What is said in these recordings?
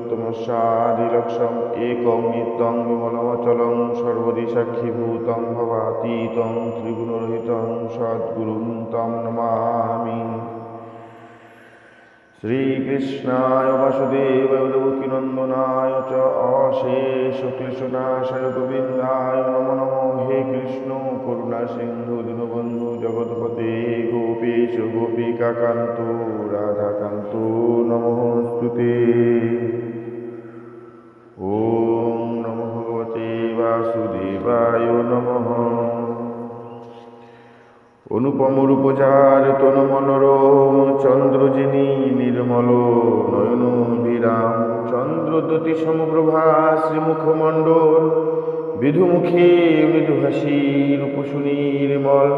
গগনসদৃশং তত্ত্বমস্যাদিলক্ষম একং নিত্যং বিমলমচলং সর্বদি সাক্ষীভূতং ভবাতীতং ত্রিগুণরহিতং সদ্গুরুং তম নমামি শ্রীকৃষ্ণায় বাসুদেবায় দেবকীনন্দনায় চ অশেষ ক্লেশনাশয় গোবিন্দায় নমো নমো হে কৃষ্ণ করুণা সিন্ধু দীনবন্ধু জগৎপতে গোপীশ গোপিকাকান্ত রাধাকান্ত নমস্তুতে ওম নমো ভগবতে বাসুদেবায় নমঃ। অনুপম রূপচার তনু মনোরম চন্দ্রজিনী নির্মল নয়ন বিরাম চন্দ্রদ্যতি সমপ্রভা শ্রীমুখমণ্ডল বিধুমুখে মৃদুহাসি রূপসুনী নির্মল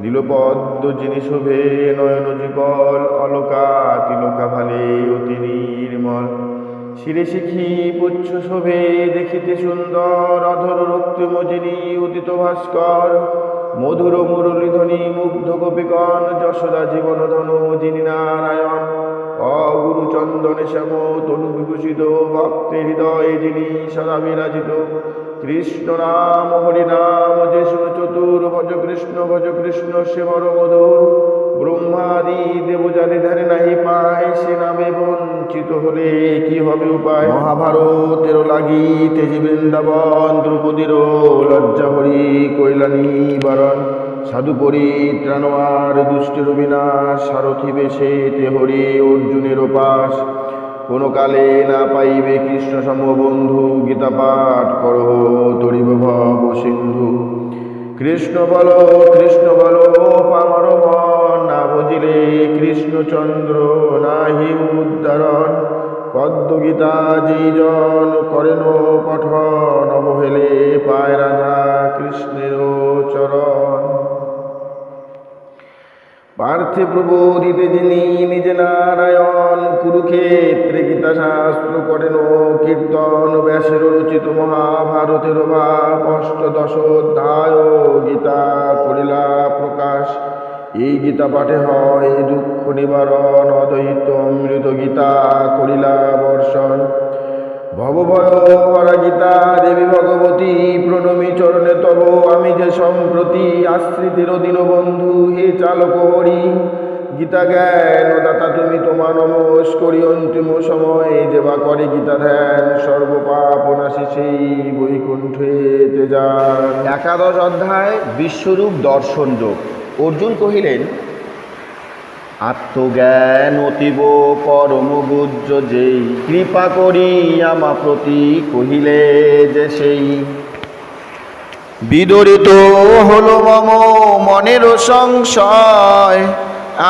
নীলপদ্ম যিনি শোভে নয়ন যুগল অলকা তিলকা ভালে অতি নির্মল। শিরে শিখি পুচ্ছ শোভে দেখিতে সুন্দর অধর রক্তিম যিনি উদিত ভাস্কর। মধুর মুরলীধ্বনি মুগ্ধ গোপীগণ যশোদা জীবন ধনু যিনি নারায়ণ। অগুরু চন্দনে শ্যাম তনু বিভূষিত ভক্তি হৃদয়ে যিনি সদা বিরাজিত। কৃষ্ণ নাম হরি নাম যে শুন চতুর, ভজ কৃষ্ণ ভজ কৃষ্ণ সেবর মধুর। ব্রহ্মাদি দেবজাতি ধারে নাহি পায়, সে নামে বঞ্চিত হলে কি হবে উপায়? মহাভারতের লাগি তেজি বৃন্দাবন দ্রৌপদীর লজ্জা হরি কৈলানি বারণ। সাধু পরিত্রাণার দুষ্টের বিনাশ সারথি বেশে তে হরি অর্জুনের উপাস। কোনো কালে না পাইবে কৃষ্ণ সম বন্ধু, গীতা পাঠ করহ তরিব ভব সিন্ধু। কৃষ্ণ বল কৃষ্ণ বল, পামর বুঝিলে কৃষ্ণচন্দ্র নাহি উদ্ধারণ। পদ্মগীতা যেজন করেন পঠন, অবহেলে পায় রাধা কৃষ্ণের চরণ। পার্থে প্রবোধিতে যিনি নিজে নারায়ণ কুরুক্ষেত্রে গীতা শাস্ত্র করেন কীর্তন ব্যাসের রচিত মহাভারতের ভাব অষ্টদশ অধ্যায় গীতা করিলা প্রকাশ। এই গীতা পাঠে হয় দুঃখ নিবারণ, অদ্বৈত অমৃত গীতা করিলা বর্ষণ। ভবভয় হরা গীতা, দেবী ভগবতী, প্রণমী চরণে তব আমি যে সম্প্রতি আশ্রিতির দিন বন্ধু, হে চালক হরি। গীতা জ্ঞান দাতা, তুমি তোমার নমস করি, অন্তিম সময়ে যেবা করে গীতা ধ্যান, সর্বপাপ নাশি সেই বৈকুণ্ঠেতে যান একাদশ অধ্যায়, বিশ্বরূপ দর্শন যোগ অর্জুন কহিলেন, আত্মজ্ঞান অতীব পরম গুজ্জ যেই, কৃপা করি আমা প্রতি কহিলে যে সেই। বিদরিত হলো মম মনের সংশয়,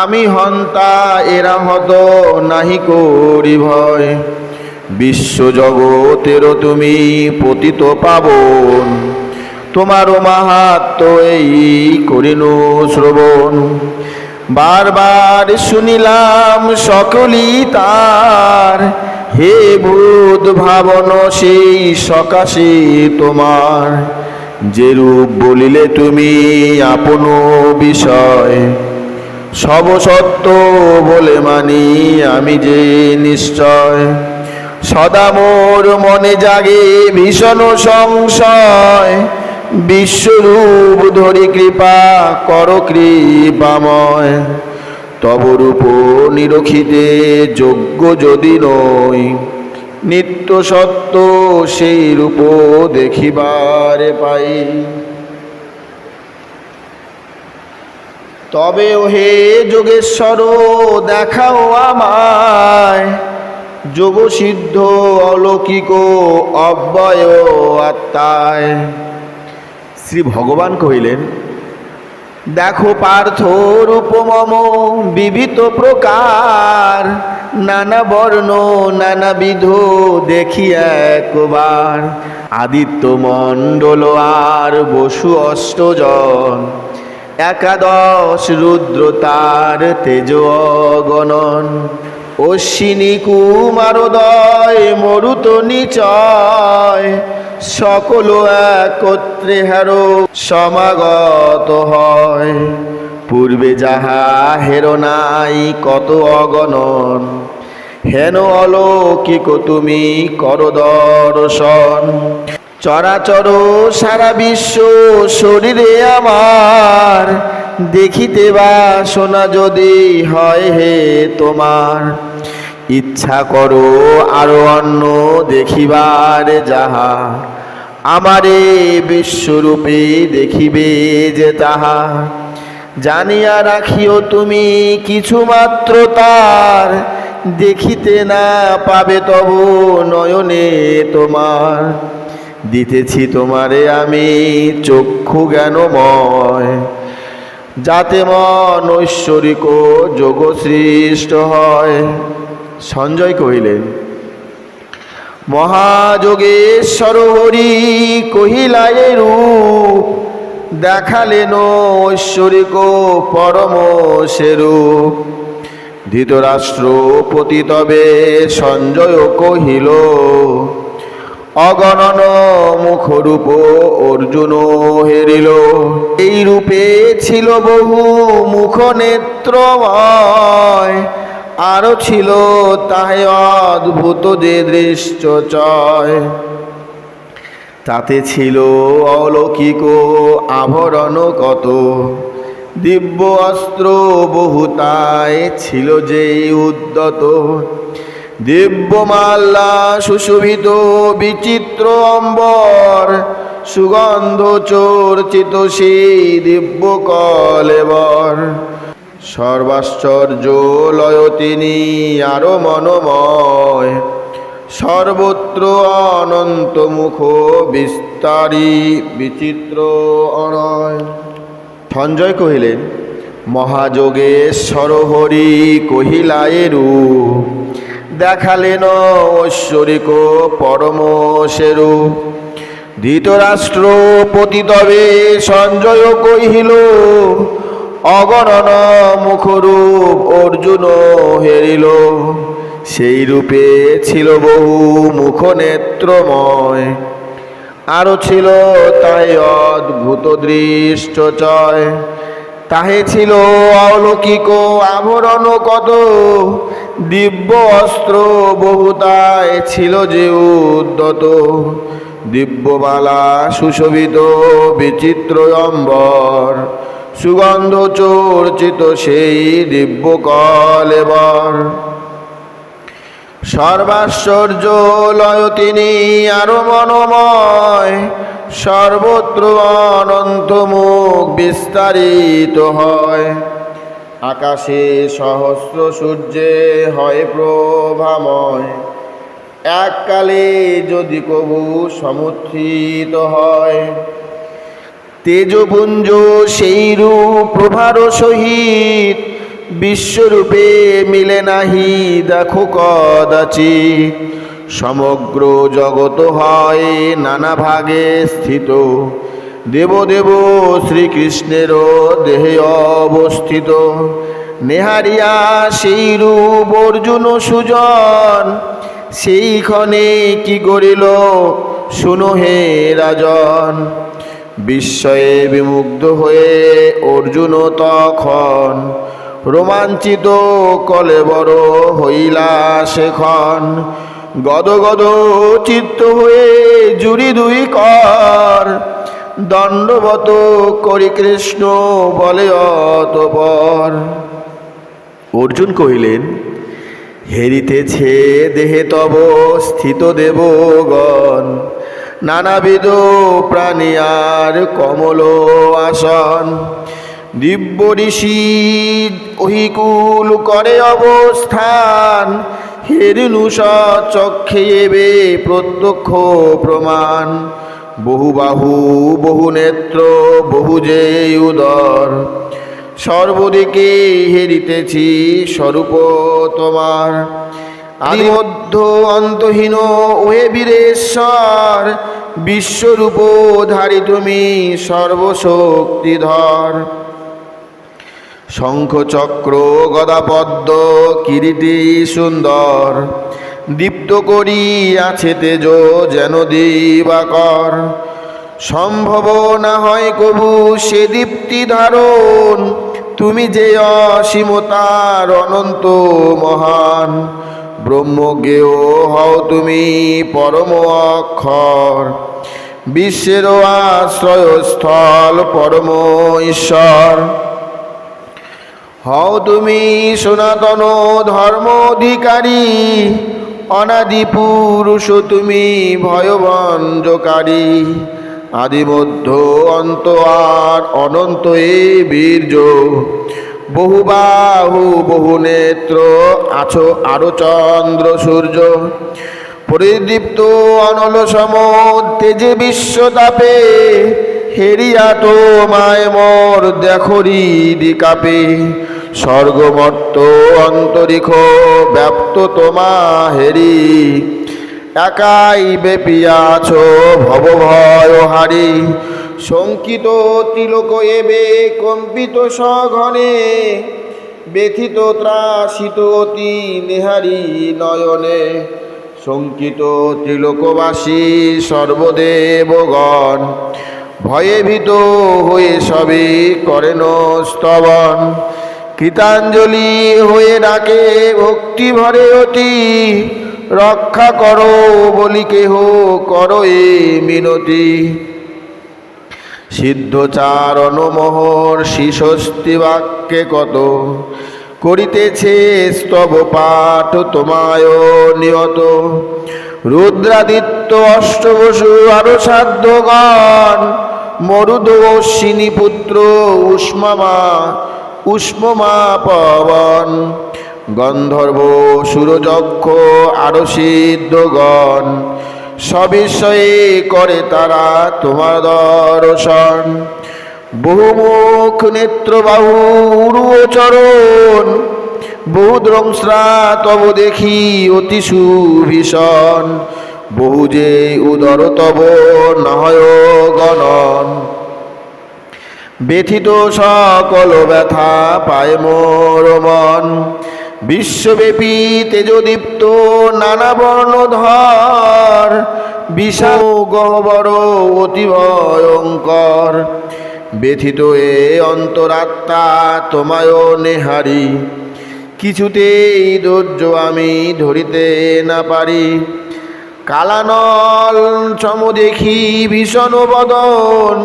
আমি হন্তা এরা হত নাহি করি ভয়। বিশ্বজগতের তুমি পতিত পাবন তোমারও মাহাত্ম এই করিনু শ্রবণ। বারবার শুনিলাম সকলই তার, হে ভূত ভাবন সেই সকাশে তোমার। যে রূপ বলিলে তুমি আপন বিষয়, সব সত্য বলে মানি আমি যে নিশ্চয়। সদা মোর মনে জাগে ভীষণ সংশয় বিশ্বরূপ ধরি কৃপা কর কৃপাময়। তব রূপ নিরখিতে যোগ্য যদি নই, নিত্য সত্য সেই রূপ দেখিবারে পাই। তবে ওহে যোগেশ্বর, দেখাও আমায়। যোগ সিদ্ধ অলৌকিক অব্যয় আত্মায়। শ্রী ভগবান কহিলেন, দেখো পার্থ রূপমম বিবিধ প্রকার, নানা বর্ণ নানাবিধ দেখি একবার। আদিত্য মণ্ডল আর বসু অষ্টজন, একাদশ রুদ্র তার তেজ গণন অশ্বিনী কুমারোদয় মরুত নিচয় সকল একত্রে হেরো, সমাগত হয়। পূর্বে যাহা হেরনাই কত অগণন। হেন অলৌকিক তুমি কর দর্শন। চরাচর সারা বিশ্ব শরীরে আমার, দেখিতে বা শোনা যদি হয় হে তোমার। ইচ্ছা করো আরও অন্য দেখিবার যাহা। আমারে বিশ্বরূপে দেখিবে যে তাহা। জানিয়া রাখিও তুমি কিছু মাত্র তার, দেখিতে না পাবে তব নয়নে তোমার। দিতেছি তোমারে আমি চক্ষু জ্ঞানময়, যাতে মন ঐশ্বরিক যোগ সৃষ্ট হয়। সঞ্জয় কহিলেন, মহাযোগেশ্বর হরি কহিলায় রূপ দেখালেন ঐশ্বরিক পরম সেরূপ। ধৃতরাষ্ট্র পতি তবে সঞ্জয় কহিল, অগণন মুখরূপ অর্জুন হেরিল, এই রূপে ছিল বহু মুখ নেত্রময় আরও ছিল তাহে অদ্ভুত যে দৃশ্য চয় তাতে ছিল অলৌকিক আভরণ কত। দিব্য অস্ত্র বহুতায় ছিল যে উদ্যত। দিব্য মাল্লা, সুশোভিত, বিচিত্র অম্বর, সুগন্ধ চর্চিত সেই দিব্য কলেবর সর্বাশ্চর্য লয় তিনি আরও মনোময়, সর্বত্র অনন্ত মুখ বিস্তারী বিচিত্র অনয়। সঞ্জয় কহিলেন, মহাযোগেশ্বর হরি কহিলায় রূপ দেখালেন ঐশ্বরিক পরম সেরূপ ধৃতরাষ্ট্র পতিতবে সঞ্জয় কহিল অগণন মুখরূপ অর্জুন হেরিল। সেই রূপে ছিল বহু মুখ নেত্রময় আরও ছিল তাই অদ্ভুত দৃষ্ট চয় তাহে ছিল অলৌকিক আভরণ কত। দিব্য অস্ত্র বহুতায় ছিল যে উদ্যত। দিব্যমালা সুশোভিত বিচিত্র অম্বর। সুগন্ধ চর্চিত সেই দিব্য কলেবর সর্বাশ্চর্য লয় তিনি আরও মনোময়, সর্বত্র অনন্ত মুখ বিস্তারিত হয়। আকাশে সহস্র সূর্যে হয় প্রভাময়, এককালে যদি কবু সমুত্থিত হয়। তেজপুঞ্জ সেই রূপ প্রভার সহিত বিশ্বরূপে মিলে নাহি, দেখো কদাচি সমগ্র জগত হয় নানা ভাগে স্থিত। দেবদেব শ্রীকৃষ্ণেরও দেহে অবস্থিত। নেহারিয়া সেই রূপ অর্জুন সুজন সেইক্ষণে কি করিল? শুনো হে রাজন। বিস্ময়ে বিমুগ্ধ হয়ে অর্জুন তখন রোমাঞ্চিত কলে বড় হইলা সেখন। গদ গদ চিত্ত হয়ে জুড়ি দুই কর, দণ্ডবত করি কৃষ্ণ বলে অতপর। অর্জুন কহিলেন, হেরিতেছে দেহে তব স্থিত দেবগণ নানাবিধ প্রাণী আর কমল আসন। দিব্য ঋষি অহিকুল করে অবস্থান। হেরিনু চক্ষে এবে প্রত্যক্ষ প্রমাণ। বহু বাহু, বহু নেত্র, বহু যে উদর। সর্বদিকে হেরিতেছি স্বরূপ তোমার। আদিমধ্য অন্তহীন, ওহে বীরেশ্বর বিশ্বরূপ ধারি তুমি সর্বশক্তিধর। শঙ্খ চক্র গদাপদ্ম কিরিটি সুন্দর, দীপ্ত করি আছে তেজ যেন দিবাকর। সম্ভব না হয় কবু সে দীপ্তি ধারণ, তুমি যে অসীমতার অনন্ত মহান। ব্রহ্মজ্ঞেয় হও তুমি পরম অক্ষর। বিশ্বের আশ্রয়স্থল পরম ঈশ্বর। হও তুমি সনাতন ধর্ম অধিকারী, অনাদি পুরুষ তুমি ভয়ভঞ্জকারী। আদিমধ্য অন্ত আর অনন্ত এ বীর্য বহু বাহু বহু নেত্র আছো, আরও চন্দ্র, সূর্য। পরিদীপ্ত অনল সম তেজে বিশ্বতাপে হেরিয়া তো মায় মোর দেখরি দিকাপে স্বর্গমর্ত অন্তরিক্ষ ব্যাপ্ত তোমা হেরি, একাই বেপিয়াছ ভব ভয় হারি। শঙ্কিত তিলক এবে কম্পিত সঘনে, ব্যথিত ত্রাসিত অতি নেহারি নয়নে। শঙ্কিত ত্রিলোকবাসী সর্বদেবগণ ভয়ে ভীত হয়ে সবে করেন স্তবন। কৃতাঞ্জলি হয়ে ডাকে, ভক্তি ভরে অতি, রক্ষা করো বলি কেহ করো এ মিনতি। সিদ্ধচারণ মোহর শিশস্তি বাক্যে কত? করিতেছে স্তব পাঠ তোমায় নিয়ত। রুদ্রাদিত্য অষ্টবসু আরও সাধ্যগণ মরুদ অশ্বিনী পুত্র উষ্মামা, উষ্মমা পবন। গন্ধর্ব সুরযক্ষ আরও সিদ্ধগণ সবিষয়ে করে তারা তোমার দর্শন। বহুমুখ নেত্রবাহু চরণ বহুদ্রংস্রা তব দেখি অতি সুভীষণ। বহু যে উদর তব নয় গণন। ব্যথিত সকল ব্যথা পায় মোর মন। বিশ্বব্যাপী তেজদীপ্ত নানা বর্ণধর বিষাণ গহবর অতি ভয়ঙ্কর। ব্যথিত এ অন্তরাত্মা তোমায় নেহারি, কিছুতেই ধৈর্য আমি ধরিতে না পারি। কালানল চম দেখি ভীষণ বদন,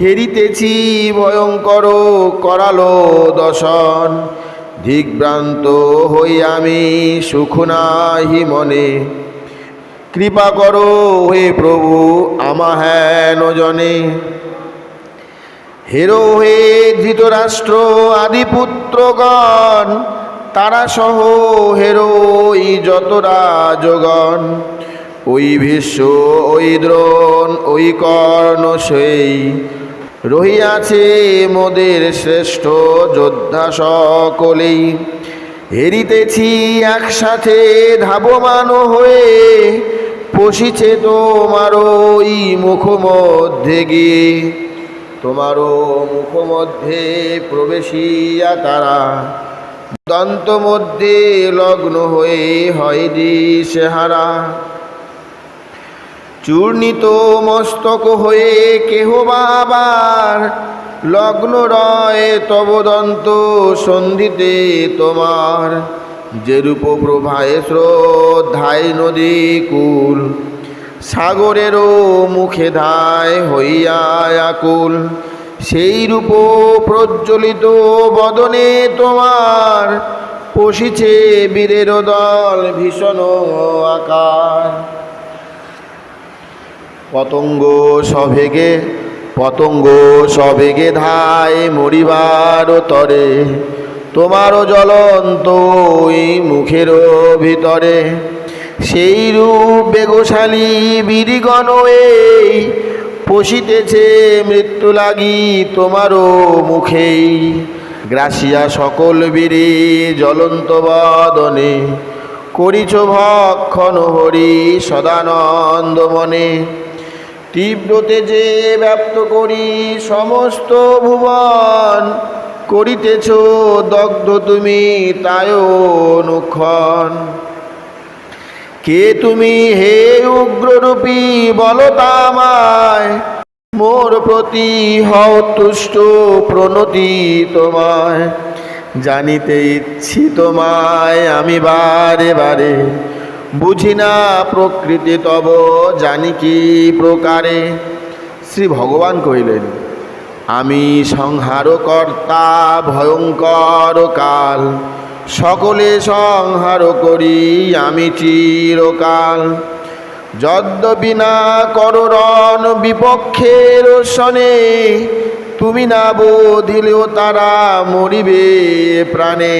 হেরিতেছি ভয়ঙ্কর করালো দশন দিগ্ভ্রান্ত হই আমি, সুখ নাহি মনে। কৃপা করো হে প্রভু, আমা হেন জনে। হেরো হে ধৃতরাষ্ট্র, আদিপুত্রগণ তারা সহ হেরো ই যত রাজগণ ওই ভীষ্ম, ওই দ্রোণ, ওই কর্ণ সেই রহিয়াছে মোদের শ্রেষ্ঠ যোদ্ধা সকলেই। হেরিতেছি একসাথে ধাবমান হয়ে পশিছে তোমার ওই মুখ মধ্যে গিয়ে। তোমারও মুখ মধ্যে প্রবেশিয়া তারা দন্ত মধ্যে লগ্ন হয়ে হয় দিশেহারা। চূর্ণিত মস্তক হয়ে কেহ বাবার লগ্ন রয় তবদন্ত সন্ধিতে তোমার। যেরূপ প্রভায় শ্রদ্ধায় নদী কুল সাগরেরও মুখে ধায় হইয়া আকুল। সেই রূপ প্রজ্বলিত বদনে তোমার পশিছে বীরের দল ভীষণ আকার। পতঙ্গ সভেগে, পতঙ্গ সবেগে ধায় মরিবার তরে। তোমারও জ্বলন্ত ওই মুখের ভিতরে। সেই রূপ বেগশালী বীরিগণ এই পশিতেছে, মৃত্যু লাগি তোমারও মুখেই। গ্রাসিয়া সকল বীরে জ্বলন্ত বদনে, করিছ ভক্ষণ হরি সদানন্দ মনে। তীব্র তেজে ব্যপ্ত করি সমস্ত ভুবন, করিতেছ দগ্ধ তুমি তায় অনুক্ষণ কে তুমি হে উগ্ররূপী বলতামায় মোর প্রতি হও তুষ্ট প্রণতি তোমায়। জানিতে ইচ্ছি তোমায় আমি বারে বারে। বুঝি না প্রকৃতি তব জানি কি প্রকারে। শ্রী ভগবান কহিলেন, আমি সংহার কর্তা ভয়ঙ্কর কাল, সকলে সংহার করি আমি চিরকাল। যদ্যপি না করণ বিপক্ষের শনে, তুমি না বোধিলেও তারা মরিবে প্রাণে।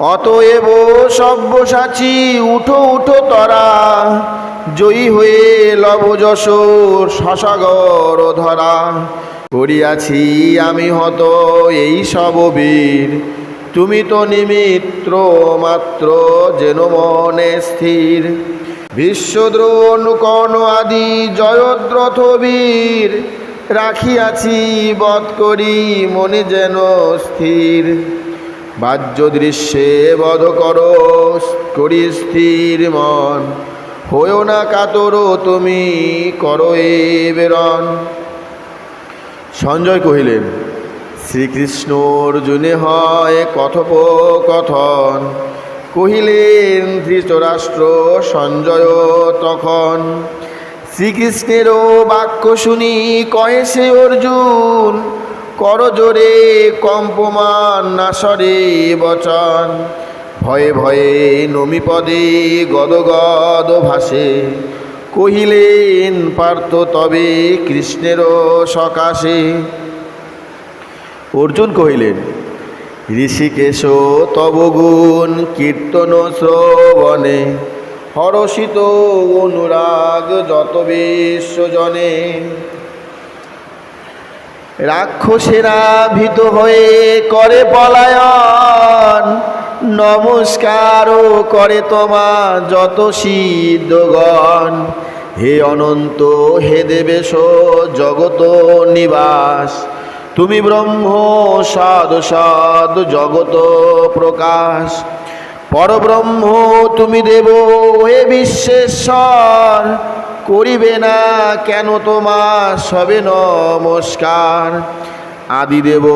অতএব সব্যসাচী, উঠো উঠো তরা। জয়ী হয়ে লভ যশোর শশাগর ধরা। করিয়াছি আমি হত এই সব বীর। তুমি তো নিমিত্র মাত্র, যেন মনে স্থির। বিশ্বদ্রোণ, কর্ণ আদি, জয়দ্রথ বীর। রাখিয়াছি বধ করি, মনে যেন স্থির। বাহ্য দৃশ্যে বধ কর, করি স্থির মন। হয়েও না কাতর তুমি, করো এ বেরন সঞ্জয় কহিলেন, শ্রীকৃষ্ণ অর্জুনে হয় কথোপকথন। কহিলেন, ধৃতরাষ্ট্র, সঞ্জয় তখন। শ্রীকৃষ্ণেরও বাক্য শুনি কয়ে সে অর্জুন করজোরে কম্পমান নাসরে বচন। ভয়ে ভয়ে নমিপদে গদগদ ভাসে। কহিলেন, পার্থ তবে কৃষ্ণেরও সকাশে। অর্জুন কহিলেন, ঋষিকেশ, তব গুণ কীর্তন শ্রবণে। হরষিত অনুরাগ যত বিশ্বজনে রাক্ষসেরা ভীত হয়ে করে পলায়ন, নমস্কারও করে তোমা যত সিদ্ধগণ। হে অনন্ত, হে দেবেশ, জগত নিবাস, তুমি ব্রহ্ম সদ সদ জগত প্রকাশ। পরব্রহ্ম, তুমি দেব, হে বিশ্বেশ্বর করিবে না, কেন তোমার সবে নমস্কার? আদিদেব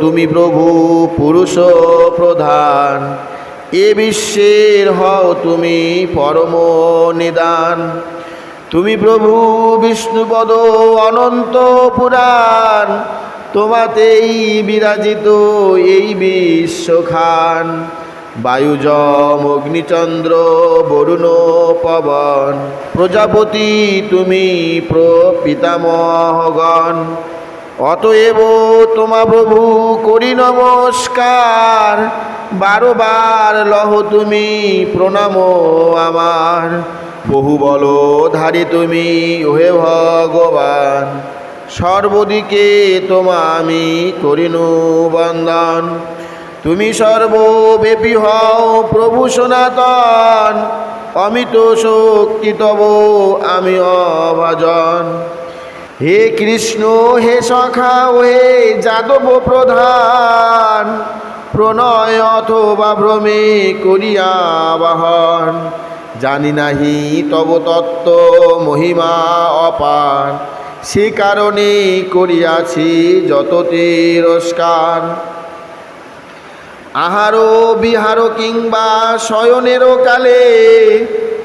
তুমি প্রভু, পুরুষ প্রধান। এ বিশ্বের হও তুমি পরম নিদান। তুমি প্রভু বিষ্ণুপদ অনন্ত পুরাণ। তোমাতেই বিরাজিত এই বিশ্বখান বায়ুজম অগ্নিচন্দ্র বরুণ পবন। প্রজাপতি তুমি প্রপিতামহগণ। অতএব তোমা প্রভু করি নমস্কার। বারোবার লহ তুমি প্রণাম আমার। বহু বল ধারি তুমি, ওহে ভগবান। সর্বদিকে তোমা আমি করিনু বন্দন। তুমি সর্বব্যাপী হও প্রভু সনাতন, অমিত শক্তি তব আমি অভাজন। হে কৃষ্ণ, হে সখা হে যাদব প্রধান, প্রণয় অথবা ভ্রমে করিয়া বাহন জানি নাহি তব তত্ত্ব মহিমা অপার সে কারণে করিয়াছি যত তিরস্কার। আহারো বিহার কিংবা শয়নেরও কালে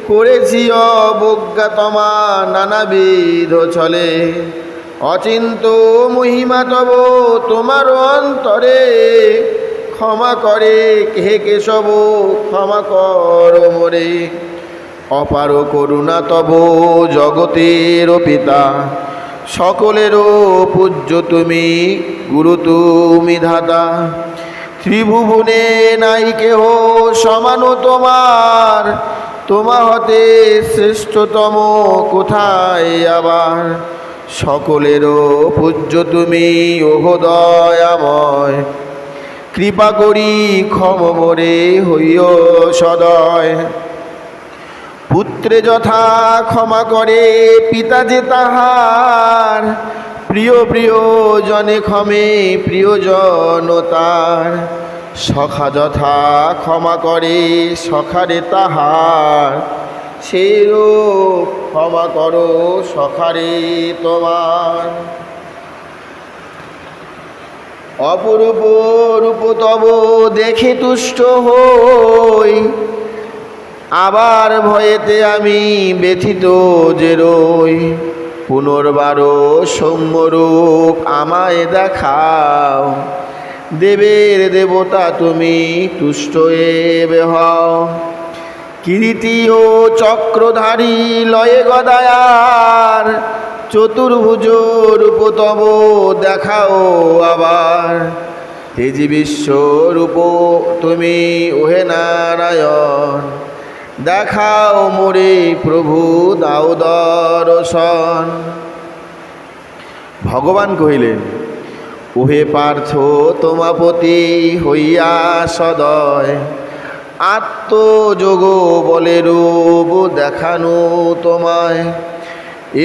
করেছি অবজ্ঞাতমা নানাবিধ ছলে। অচিন্ত মহিমা তব তোমার অন্তরে। ক্ষমা করে হে কেশব, ক্ষমা কর মোরে। অপার করুণা তব জগতের পিতা। সকলেরও পূজ্য তুমি, গুরু তুমি ধাতা। ত্রিভুবনে নাই কেহ সমান তোমার। তোমা হতে শ্রেষ্ঠতম কোথায় আবার? সকলেরও পূজ্য তুমি ওহদয়াময় কৃপা করি ক্ষম মোরে হইও সদয়। পুত্রে যথা ক্ষমা করে, পিতা যে তাহার প্রিয় প্রিয় জনে ক্ষমে, প্রিয়জন তার। সখা যথা ক্ষমা করে, সখারে তাহার। সেই রূপ ক্ষমা করো, সখারে তোমার। অপরূপ রূপ তব দেখে তুষ্ট হই। আবার ভয়েতে আমি ব্যথিত যে রই। পুনর্বারও সৌম্যরূপ আমায় দেখাও। দেবের দেবতা তুমি তুষ্ট হও কিরীটি ও চক্রধারী লয়ে গদায়ার, চতুর্ভুজ রূপ তব দেখাও আবার। তেজি বিশ্বরূপ তুমি, ওহে নারায়ণ। দেখাও মোরে প্রভু দাও দর্শন। ভগবান কহিলেন ওহে পার্থ, তোমাপতি হইয়া সদয় আত্মযোগ বলে রূপ দেখানো তোমায়।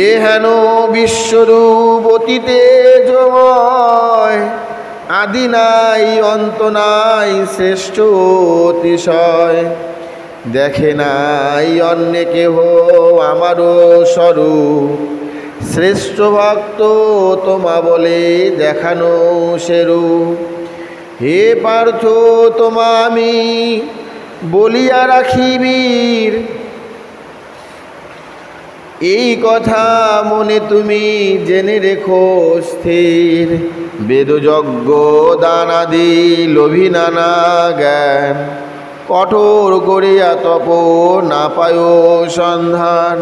এ হেন বিশ্বরূপ অতীতে জময়, আদি নাই, অন্ত নাই, শ্রেষ্ঠ অতিশয়। দেখে নাই অন্য কেহ আমারও স্বরূপ। শ্রেষ্ঠ ভক্ত তোমা বলে দেখানো সেরূপ। হে পার্থ তোমা আমি বলিয়া রাখিবীর এই কথা মনে তুমি জেনে রেখো স্থির। বেদযজ্ঞ, দানাদি, লোভী, নানা জ্ঞান। কঠোর করিয়া তপ না পায় সন্ধান।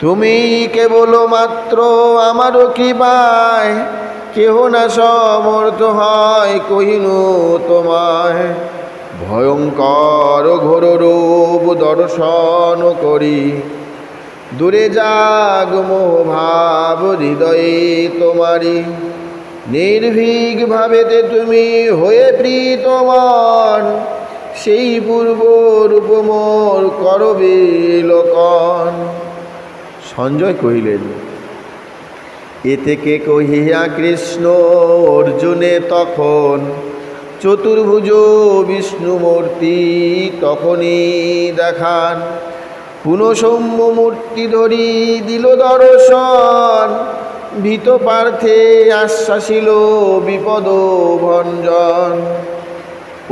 তুমি কেবল মাত্র আমারও কৃপায়, কেহ না সমর্থ হয় কহিনু তোমায়। ভয়ঙ্কর ঘোর রূপ দর্শন করি, দূরে যাগ মোহ ভাব হৃদয়ে তোমারি। নির্ভীক ভাবেতে তুমি হয়ে প্রীতমান সেই পূর্ব রূপ মোর করবে লোকন সঞ্জয় কহিলেন, এ থেকে কহিয়া কৃষ্ণ অর্জুনে তখন চতুর্ভুজ বিষ্ণুমূর্তি তখনই দেখান। পুনঃসৌম্য মূর্তি ধরি দিল দর্শন, ভীত পার্থে আশ্বাসিল বিপদ ভঞ্জন।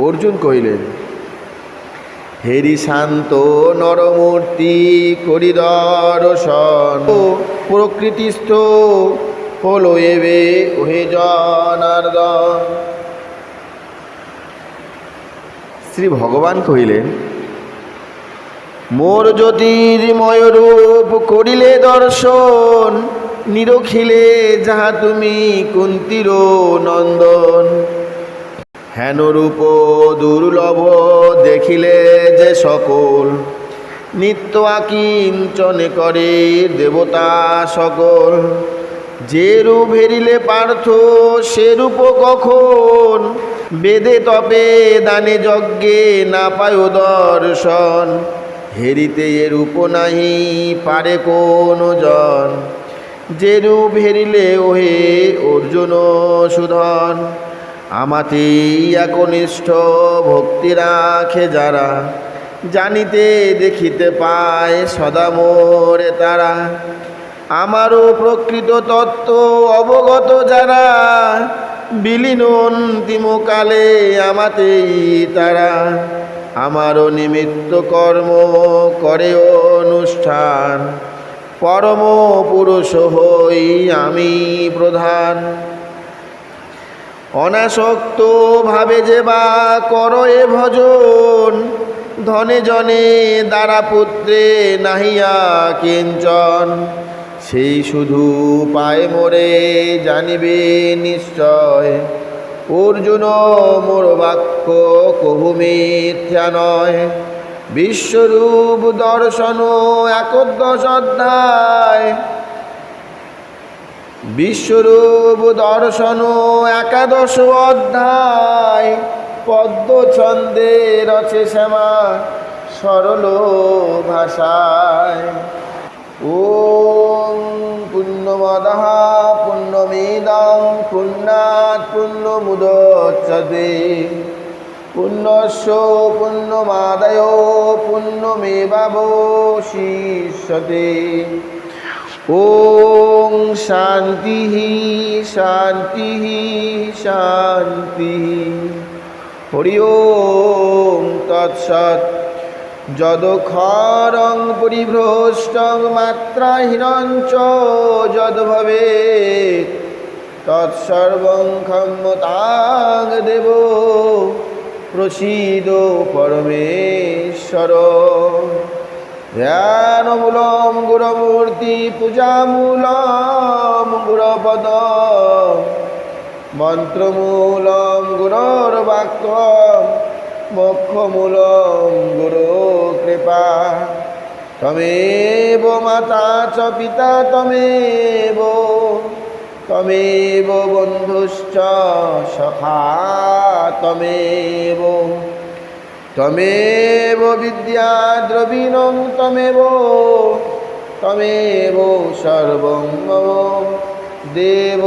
অর্জুন কহিলেন হেরি শান্ত নরমূর্তি করি দর্শন। প্রকৃতিস্থ হলো এবে ওহে জনার্দন। শ্রী ভগবান কহিলেন, মোর জ্যোতির্ময় রূপ করিলে দর্শন, নিরখিলে যাহা তুমি কুন্তির নন্দন। হেন রূপ দুর্লভ দেখিলে যে সকল, নিত্য আকিঞ্চনে করে দেবতা সকল। যে রূপ হেরিলে পার্থ, সে রূপ কখন? বেদে তপে দানে যজ্ঞে না পায় দর্শন। হেরিতে এ রূপ নাহি, পারে কোন জন। যে রূপ হেরিলে ওহে অর্জুন সুধন। আমাতেই একনিষ্ঠ ভক্তি রাখে যারা, জানিতে দেখিতে পায় সদা মোরে তারা। আমারও প্রকৃত তত্ত্ব অবগত যারা, বিলীন অন্তিমকালে আমাতেই তারা। আমারও নিমিত্ত কর্ম করে অনুষ্ঠান, পরম পুরুষ হই আমি প্রধান। অনাসক্ত ভাবে যে বা কর এ ভজন, ধনে জনে দ্বারা পুত্রে নাহিয়া কিঞ্চন। সেই শুধু পায় মোরে জানিবে নিশ্চয়, অর্জুন মোর বাক্য কহু মিথ্যা নয়। বিশ্বরূপ দর্শন একদশ অধ্যায় বিশ্বরূপ দর্শন একাদশ অধ্যায়। পদ্ম ছন্দে রচে শ্যামা সরল ভাষায় ওম পুণ্যমদঃ পুণ্যমিদং পুণ্যাৎ পুণ্যমুদচ্যতে পুণ্যস্য পুণ্যমাদায় পুণ্যমেবাবশিষ্যতে। ওং শান্তি শান্তি শান্তি। হরি ওম তৎসৎ। পরিভ্রষ্টং মাত্রাহীনঞ্চ যদ্ভবেৎ। তৎসর্বং ক্ষম্যতাং দেব। প্রসীদ পরমেশ্বর। ধ্যানমূলম গুরমূর্তি পূজামূলম গুরপদ। মন্ত্রমূলম গুরোর্বাক্য মোক্ষমূলম গুরু কৃপা। তমেব মাতা চ পিতা তমেব তমেব বন্ধুশ্চ সখা তমেব। তমেব বিদ্যা দ্রবীণ তমেব তমেব সর্বং দেব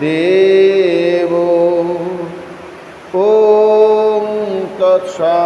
দেব। ও তৎসা